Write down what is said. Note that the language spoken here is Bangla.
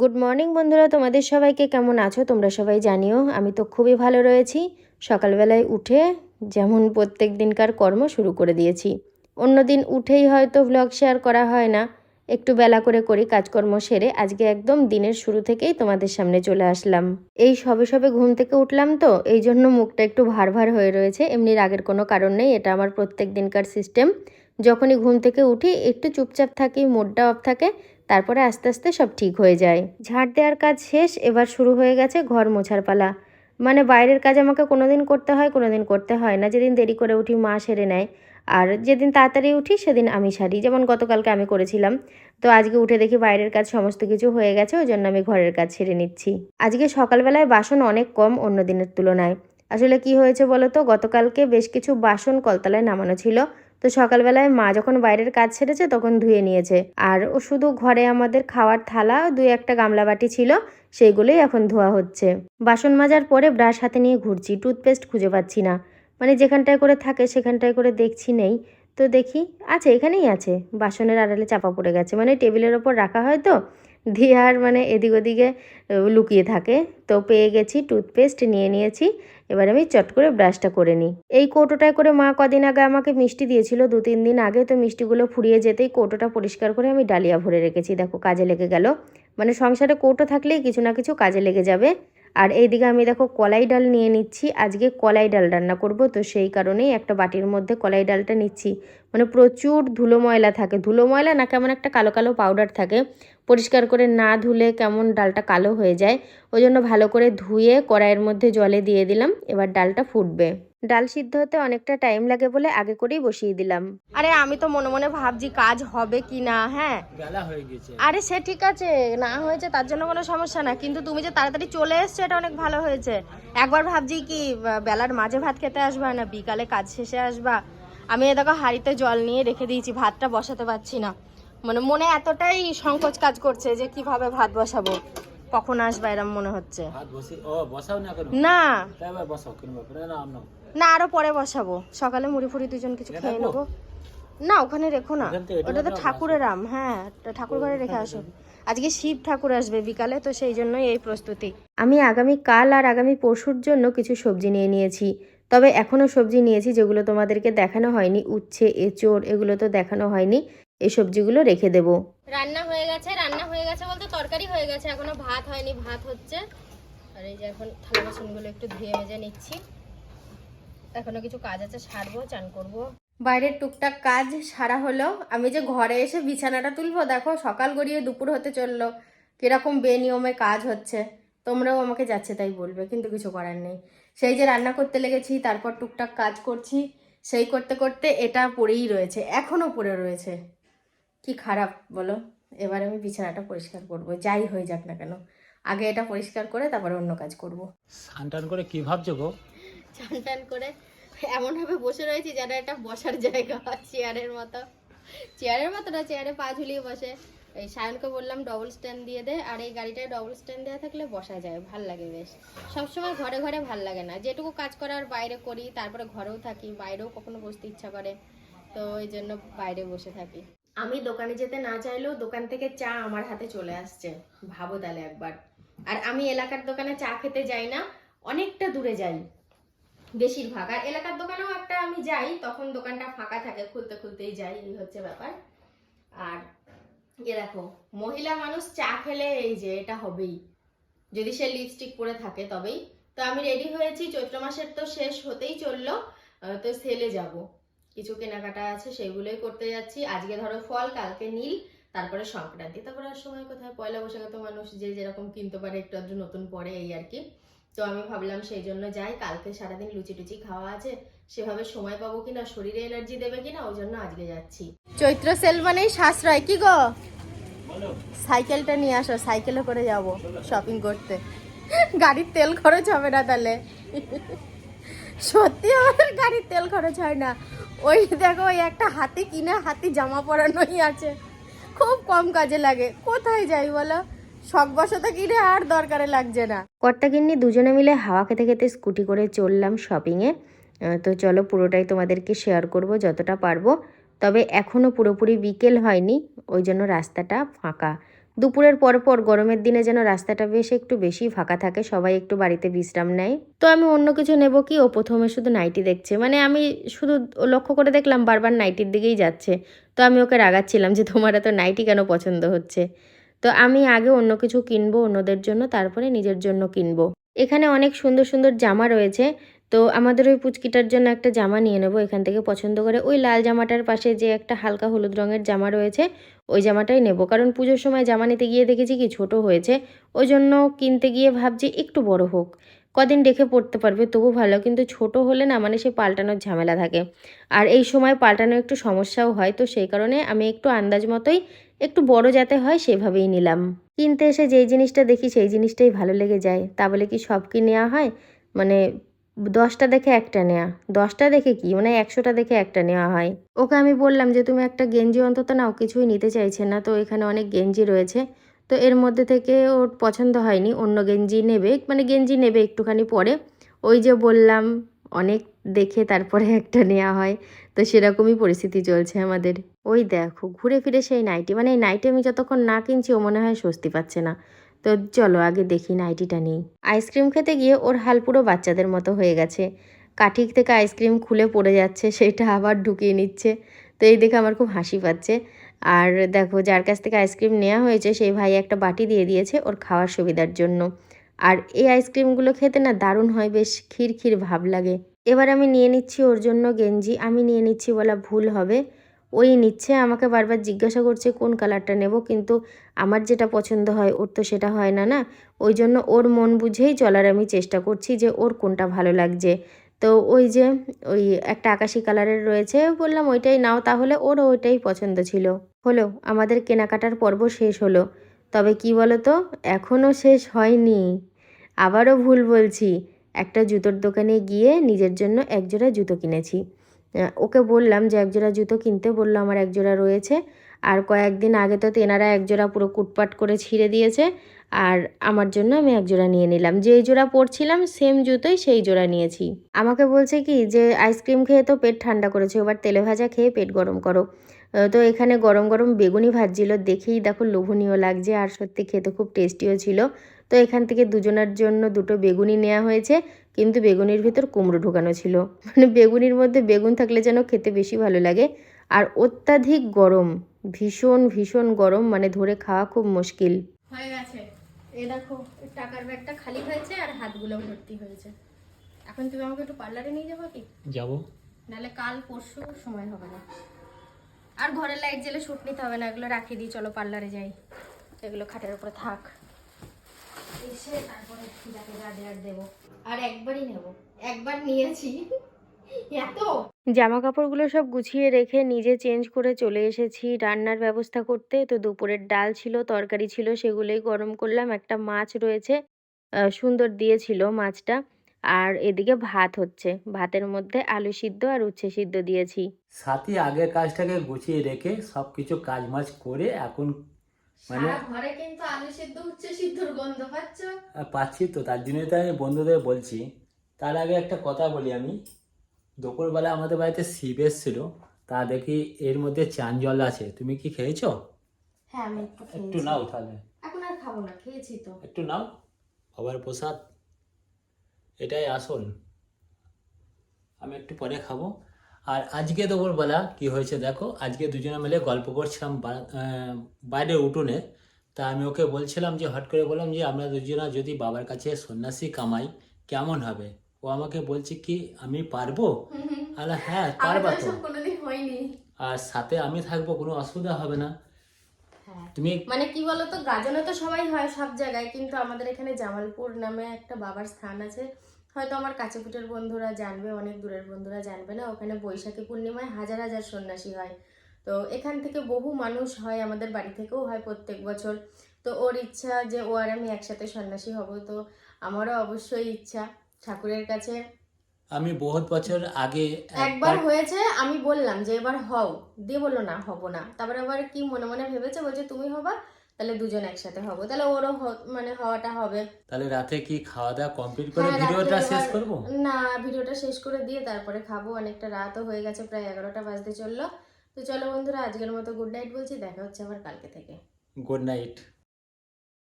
গুড মর্নিং বন্ধুরা। তোমাদের সবাইকে কেমন আছো? তোমরা সবাই জানিও, আমি তো খুবই ভালো রয়েছি। সকালবেলায় উঠে যেমন প্রত্যেক দিনকার কর্ম শুরু করে দিয়েছি। অন্য দিন উঠেই হয়তো ভ্লগ শেয়ার করা হয় না। একটু বেলা করে করি, কাজকর্ম সেরে আজকে একদম দিনের শুরু থেকেই তোমাদের সামনে চলে আসলাম। এই সবে সবে ঘুম থেকে উঠলাম তো, এই জন্য মুখটা একটু ভার ভার হয়ে রয়েছে। এমনি রাগের কোনো কারণ নেই, এটা আমার প্রত্যেক দিনকার সিস্টেম যখনই ঘুম থেকে উঠি, একটু চুপচাপ থাকি মুডটা অফ থাকে তারপরে আস্তে আস্তে সব ঠিক হয়ে যায়। ঝাড় দেওয়ার কাজ শেষ, এবার শুরু হয়ে গেছে ঘর মোছার পালা। মানে বাইরের কাজ আমাকে কোনোদিন করতে হয়, কোনোদিন করতে হয় না। যেদিন দেরি করে উঠি, মা সেরে নেয়। আর যেদিন তাড়াতাড়ি উঠি, সেদিন আমি সারি। যেমন গতকালকে আমি করেছিলাম। তো আজকে উঠে দেখি বাইরের কাজ সমস্ত কিছু হয়ে গেছে, ওই জন্য আমি ঘরের কাজ সেরে নিচ্ছি। আজকে সকালবেলায় বাসন অনেক কম, অন্য দিনের তুলনায়। আসলে কি হয়েছে বলো তো? গতকালকে বেশ কিছু বাসন কলতলায় নামানো ছিল। তো সকালবেলায় মা যখন বাইরের কাজ সেরেছে তখন ধুয়ে নিয়েছে। আর ও শুধু ঘরে আমাদের খাওয়ার থালা, দুই একটা গামলা বাটি ছিল, সেইগুলোই এখন ধোয়া হচ্ছে। বাসন মাজার পরে ব্রাশ হাতে নিয়ে ঘুরছি, টুথপেস্ট খুঁজে পাচ্ছি না। মানে যেখানটায় করে থাকে সেখানটায় করে দেখছি নেই। তো দেখি, আছে, এখানেই আছে। বাসনের আড়ালে চাপা পড়ে গেছে। মানে টেবিলের ওপর রাখা হয় তো, দিয়ে আর মানে এদিক ওদিকে লুকিয়ে থাকে। তো পেয়ে গেছি টুথপেস্ট, নিয়ে নিয়েছি। এবার আমি চট করে ব্রাশটা করে নিই। এই কৌটোটায় করে মা কদিন আগে আমাকে মিষ্টি দিয়েছিল, দু তিন দিন আগে তো মিষ্টিগুলো ফুরিয়ে যেতেই কৌটোটা পরিষ্কার করে আমি ডালিয়া ভরে রেখেছি। দেখো কাজে লেগে গেল। মানে সংসারে কৌটো থাকলেই কিছু না কিছু কাজে লেগে যাবে। আর এইদিকে আমি দেখো কলাই ডাল নিয়ে নিচ্ছি। আজকে কলাই ডাল রান্না করব, তো সেই কারণেই একটা বাটির মধ্যে কলাই ডালটা নিচ্ছি। মানে প্রচুর ধুলো ময়লা থাকে। ধুলো ময়লা না কেমন একটা কালো কালো পাউডার থাকে। পরিষ্কার করে না ধুলে কেমন ডালটা কালো হয়ে যায়। ওই জন্য ভালো করে ধুয়ে কড়াইয়ের মধ্যে জলে দিয়ে দিলাম। এবার ডালটা ফুটবে। ডাল সিদ্ধ হতে অনেকটা টাইম লাগে বলে আগে করেই বসিয়ে দিলাম। আরে আমি তো মনে মনে ভাবছি কাজ হবে কি না হ্যাঁ? হয়ে আরে সে ঠিক আছে না হয়েছে তার জন্য কোনো সমস্যা না কিন্তু তুমি যে তাড়াতাড়ি চলে এসছো এটা অনেক ভালো হয়েছে। একবার ভাবছি কি বেলার মাঝে ভাত খেতে আসবা না বিকালে কাজ শেষে আসবা? আমি এ দেখো হাঁড়িতে জল নিয়ে রেখে দিয়েছি ভাতটা বসাতে পারছি না। মানে মনে এতটাই সংকোচ কাজ করছে যে কীভাবে ভাত বসাবো কখন আসবা এরম মনে হচ্ছে। না কেন? না আরও পরে বসাবো। সকালে মুড়ি ফুড়ি দুজন কিছু খেয়ে নেব। না ওখানে রেখো না। ওটা তো ঠাকুরের আম হ্যাঁ ঠাকুর ঘরে রেখে আসো। আজকে শিব ঠাকুর আসবে বিকালে তো সেই জন্যই এই প্রস্তুতি। আমি আগামী কাল আর আগামী পরশুর জন্য কিছু সবজি নিয়ে নিয়েছি। তবে এখনও সবজি নিয়েছি যেগুলো তোমাদেরকে দেখানো হয়নি। উচ্ছে এঁচোড় এগুলো তো দেখানো হয়নি। এই সবজিগুলো রেখে দেব। রান্না হয়ে গেছে রান্না হয়ে গেছে বলতে তরকারি হয়ে গেছে। এখনও ভাত হয়নি ভাত হচ্ছে। আর এই যে এখন থালা বাসনগুলো একটু ধুয়ে মেজে নিচ্ছি। এখনও কিছু কাজ আছে সারবো চান করব। বাইরের টুকটাক কাজ সারা হলো। আমি যে ঘরে এসে বিছানাটা তুলবো দেখো সকাল গড়িয়ে দুপুর হতে চলল। কীরকম বেনিয়মে কাজ হচ্ছে। তোমরাও আমাকে যাচ্ছে তাই বলবে কিন্তু কিছু করার নেই। সেই যে রান্না করতে লেগেছি তারপর টুকটাক কাজ করছি সেই করতে করতে এটা পড়েই রয়েছে এখনও পড়ে রয়েছে। কি খারাপ বলো? এবার আমি বিছানাটা পরিষ্কার করব যাই হয়ে যাক না কেন। আগে এটা পরিষ্কার করে তারপরে অন্য কাজ করব। স্নান টান করে কি ভাবছ গো? চান টান করে এমনভাবে বসে রয়েছি যেন একটা বসার জায়গা চেয়ারের মতো। চেয়ারের মতো না, চেয়ারে পা ঝুলিয়ে বসে। এই সায়নকে বললাম ডবল স্ট্যান্ড দিয়ে দে। আর এই গাড়িটায় ডবল স্ট্যান্ড দেওয়া থাকলে বসা যায়, ভালো লাগে বেশ। সবসময় ঘরে ঘরে ভালো লাগে না। যেটুকু কাজ করার বাইরে করি, তারপরে ঘরেও থাকি, বাইরেও কখনো বসতে ইচ্ছা করে, তো ওই জন্য বাইরে বসে থাকি। আমি দোকানে যেতে না চাইলেও দোকান থেকে চা আমার হাতে চলে আসছে, ভাবো তাহলে একবার। আর আমি এলাকার দোকানে চা খেতে যাই না, অনেকটা দূরে যাই। বেশিরভাগ। আর এলাকার দোকানেও একটা আমি যাই, তখন দোকানটা ফাঁকা থাকে, খুলতে খুলতেই যাই, এই হচ্ছে ব্যাপার। আর এ দেখো, মহিলা মানুষ চা খেলে এই যে, এটা হবেই। যদি সে লিপস্টিক পরে থাকে তবেই। তো আমি রেডি হয়েছি, চৈত্র মাসের তো শেষ হতেই চলল তো সেলে যাব। কিছু কেনাকাটা আছে, সেগুলোই করতে যাচ্ছি। আজকে ধরো ফল, কালকে নীল, তারপরে সংক্রান্তি। তারপরে আর সময় কোথায়? পয়লা বৈশাখে তো মানুষ যে যেরকম কিনতে পারে, একটু আধটু নতুন পরে এই আর কি। তো আমি ভাবলাম সেই জন্য যাই কালকে সারাদিন লুচি টুচি খাওয়া আছে সেভাবে সময় পাবো কিনা শরীরে এনার্জি দেবে কিনা ওই জন্য আজকে যাচ্ছি। চৈত্র সেল মানেই সাশ্রয় কি গো? সাইকেলটা নিয়ে আসো সাইকেলে করে যাব শপিং করতে। গাড়ির তেল খরচ হবে না তাহলে। সত্যি আমার গাড়ির তেল খরচ হয় না। ওই দেখো ওই একটা হাতি কিনে হাতি জামা পরানোই আছে। খুব কম কাজে লাগে। কোথায় যাই বলো? শখ বসতে কিনে আর দরকারে লাগছে না। কর্তা কিন্নি দুজনে মিলে হাওয়া খেতে খেতে স্কুটি করে চললাম শপিংয়ে তো চলো পুরোটাই তোমাদেরকে শেয়ার করব যতটা পারব। তবে এখনও পুরোপুরি বিকেল হয়নি, ওই জন্য রাস্তাটা ফাঁকা। দুপুরের পর পর গরমের দিনে যেন রাস্তাটা বেশ একটু বেশি ফাঁকা থাকে, সবাই একটু বাড়িতে বিশ্রাম নেয়। তো আমি অন্য কিছু নেব কি? ও প্রথমে শুধু নাইটি দেখছে। মানে আমি শুধু লক্ষ্য করে দেখলাম বারবার নাইটির দিকেই যাচ্ছে। তো আমি ওকে রাগাচ্ছিলাম যে তোমার এত নাইটি কেন পছন্দ হচ্ছে? তো আমি আগে অন্য কিছু কিনবো অন্যদের জন্য, তারপরে নিজের জন্য কিনবো। এখানে অনেক সুন্দর সুন্দর জামা রয়েছে, তো আমাদের ওই পুচকিটার জন্য একটা জামা নিয়ে নেব। এখান থেকে পছন্দ করে ওই লাল জামাটার পাশে যে একটা হালকা হলুদ রঙের জামা রয়েছে, ওই জামাটাই নেব। কারণ পুজোর সময় জামা নিতে গিয়ে দেখেছি কি ছোট হয়েছে, ওই জন্য কিনতে গিয়ে ভাবছি একটু বড় হোক। কদিন রেখে পড়তে পারবে, তবু ভালো। কিন্তু ছোট হলে না মানে সে পাল্টানোর ঝামেলা থাকে। আর এই সময় পাল্টানো একটু সমস্যাও হয়, তো সেই কারণে আমি একটু আন্দাজ মতোই একটু বড় যাতে হয় সেভাবেই নিলাম। কিনতে এসে যেই জিনিসটা দেখি সেই জিনিসটাই ভালো লেগে যায়। তা বলে কি সব কি নেওয়া হয়? মানে দশটা দেখে একটা নেওয়া দশটা দেখে কি? মানে একশোটা দেখে একটা নেওয়া হয়। ওকে আমি বললাম যে, তুমি একটা গেঞ্জি অন্তত নাও, কিছুই নিতে চাইছে না। তো এখানে অনেক গেঞ্জি রয়েছে। তো এর মধ্যে থেকে ওর পছন্দ হয়নি, অন্য গেঞ্জি নেবে মানে গেঞ্জি নেবে একটুখানি পরে। ওই যে বললাম, অনেক দেখে তারপরে একটা নেওয়া হয়, তো সেরকমই পরিস্থিতি চলছে আমাদের। ওই দেখো, ঘুরে ফিরে সেই নাইটি মানে এই নাইটি আমি যতক্ষণ না কিনছি, ও মনে হয় স্বস্তি পাচ্ছে না। তো চলো আগে দেখি নাইটিটা নেই। আইসক্রিম খেতে গিয়ে ওর হাল পুরো বাচ্চাদের মতো হয়ে গেছে। কাঠিক থেকে আইসক্রিম খুলে পড়ে যাচ্ছে, সেটা আবার ঢুকিয়ে নিচ্ছে। তো এই দেখে আমার খুব হাসি পাচ্ছে। আর দেখো যার কাছ থেকে আইসক্রিম নেওয়া হয়েছে, সেই ভাই একটা বাটি দিয়ে দিয়েছে ওর খাওয়ার সুবিধার জন্য। আর এই আইসক্রিমগুলো খেতে না দারুণ হয়, বেশ ক্ষীর ভাব লাগে। এবার আমি নিয়ে নিচ্ছি ওর জন্য গেঞ্জি। আমি নিয়ে নিচ্ছি বলা ভুল হবে। ওই নিচ্ছে, আমাকে বারবার জিজ্ঞাসা করছে কোন কালারটা নেব, কিন্তু আমার যেটা পছন্দ হয় ওর তো সেটা হয় না না। ওই জন্য ওর মন বুঝেই চলার আমি চেষ্টা করছি যে ওর কোনটা ভালো লাগছে। তো ওই যে ওই একটা আকাশি কালারের রয়েছে, বললাম ওইটাই নাও, তাহলে ওর ওইটাই পছন্দ ছিল। হলো, আমাদের কেনাকাটার পর্ব শেষ হলো। তবে কি বলো তো এখনও শেষ হয়নি। আবারও ভুল বলছি, একটা জুতোর দোকানে গিয়ে নিজের জন্য একজোড়া জুতো কিনেছি। ওকে বললাম যে একজোড়া জুতো কিনতে, বলল আমার একজোড়া রয়েছে। আর কয়েকদিন আগে তো তেনারা একজোড়া পুরো কুটপাট করে ছিঁড়ে দিয়েছে। আর আমার জন্য আমি এক জোড়া নিয়ে নিলাম। যেই জোড়া পরছিলাম সেম জুতোই সেই জোড়া নিয়েছি। আমাকে বলছে কি যে আইসক্রিম খেয়ে তো পেট ঠান্ডা করেছে, এবার তেলে ভাজা খেয়ে পেট গরম করো। তো এখানে গরম গরম বেগুনি ভাজছিল। দেখেই দেখো লোভনীয় লাগছে, আর সত্যি খেতে খুব টেস্টিও ছিল। তো এখান থেকে দুজনের জন্য দুটো বেগুনি নেওয়া হয়েছে, কিন্তু বেগুনির ভিতর কুমড়ো ঢোকানো ছিল। মানে বেগুনির মধ্যে বেগুন থাকলে যেন খেতে বেশি ভালো লাগে। আর অত্যাধিক গরম, ভীষণ ভীষণ গরম মানে ধরে খাওয়া খুব মুশকিল। হয়ে গেছে। এই দেখো টাকার ব্যাগটা খালি হয়েছে আর হাতগুলো ভর্তি হয়েছে। এখন তুমি আমাকে একটু পার্লারে নিয়ে যাব কি? যাব। নাহলে কাল পরশু সময় হবে না। আর ঘরের লাইট জ্বেলে শুট নিতে হবে না এগুলো রাখিয়ে দিই চলো পার্লারে যাই। এগুলো খাটের উপরে থাক। এসে তারপরে যাকে যা দেওয়ার দেবো। আর একবারই নেব। একবার নিয়েছি। এত জামা কাপড়গুলো সব গুছিয়ে রেখে নিজে চেঞ্জ করে চলে এসেছি। রান্নার ব্যবস্থা করতে তো দুপুরের ডাল ছিল তরকারি ছিল সেগুলোই গরম করলাম। একটা মাছ রয়েছে সুন্দর দিয়েছিল মাছটা। আর এদিকে ভাত হচ্ছে। ভাতের মধ্যে আলু সিদ্ধ আর উচ্ছে সিদ্ধ দিয়েছি। সাথী আগের কাজটাকে গুছিয়ে রেখে সব কিছু কাজ মাছ করে এখন মানে ঘরে কিন্তু আলু সিদ্ধ উচ্ছে সিদ্ধর গন্ধ পাচ্ছ? পাচ্ছি তো তার জন্যই তো আমি বন্ধুদের বলছি। তার আগে একটা কথা বলি আমি। দুপুরবেলা আমাদের বাড়িতে শিব এসেছিল। তা দেখি এর মধ্যে চান জল আছে। তুমি কি খেয়েছো? হ্যাঁ আমি একটু একটু নাও তাহলে। এখন আর খাব না খেয়েছি তো। একটু নাও। বাবার প্রসাদ। এটাই আসল। আমি একটু পরে খাব। আর আজকে দুপুরবেলা কি হয়েছে দেখো আজকে দুজনে মিলে গল্প করছিলাম বাইরে উঠোনে। তা আমি ওকে বলছিলাম যে হট করে বললাম যে আমরা দুজনা যদি বাবার কাছে সন্ন্যাসী কামাই কেমন হবে? ও আমাকে বলছে কি আমি পারব? আরে হ্যাঁ পারবা তো। আর সাথে আমি থাকব কোনো অসুবিধা হবে না। হ্যাঁ। তুমি মানে কি বলতো গাজনে তো সবাই হয় সব জায়গায় কিন্তু আমাদের এখানে জামালপুর নামে একটা বাবার স্থান আছে। হয়তো আমার কাছে পিঠের বন্ধুরা জানবে অনেক দূরের বন্ধুরা জানবে না ওখানে বৈশাখী পূর্ণিমায় হাজার হাজার সন্ন্যাসী হয়। তো এখান থেকে বহু মানুষ হয় আমাদের বাড়ি থেকেও হয় প্রত্যেক বছর। তো ওর ইচ্ছা যে ও আর আমি একসাথে সন্ন্যাসী হব তো আমারও অবশ্যই ইচ্ছা। ঠাকুরের কাছে। আমি বহুত বছর আগে একবার হয়েছে আমি বললাম যে এবার হও। দিয়ে বলল না হব না। তারপরে আবার কি মনে মনে ভেবেছে বলছে তুমি হবা তাহলে দুজন একসাথে হব। তাহলে ওরও মানে হওয়াটা হবে। তাহলে রাতে কি খাওয়া দাওয়া কমপ্লিট করে হ্যাঁ, ভিডিওটা শেষ করব? না ভিডিওটা শেষ করে দিয়ে তারপরে খাব। অনেকটা রাতও হয়ে গেছে প্রায় এগারোটা বাজতে চলল। তো চলো বন্ধুরা আজকের মতো গুড নাইট বলছি। দেখা হচ্ছে আবার কালকে থেকে। Good night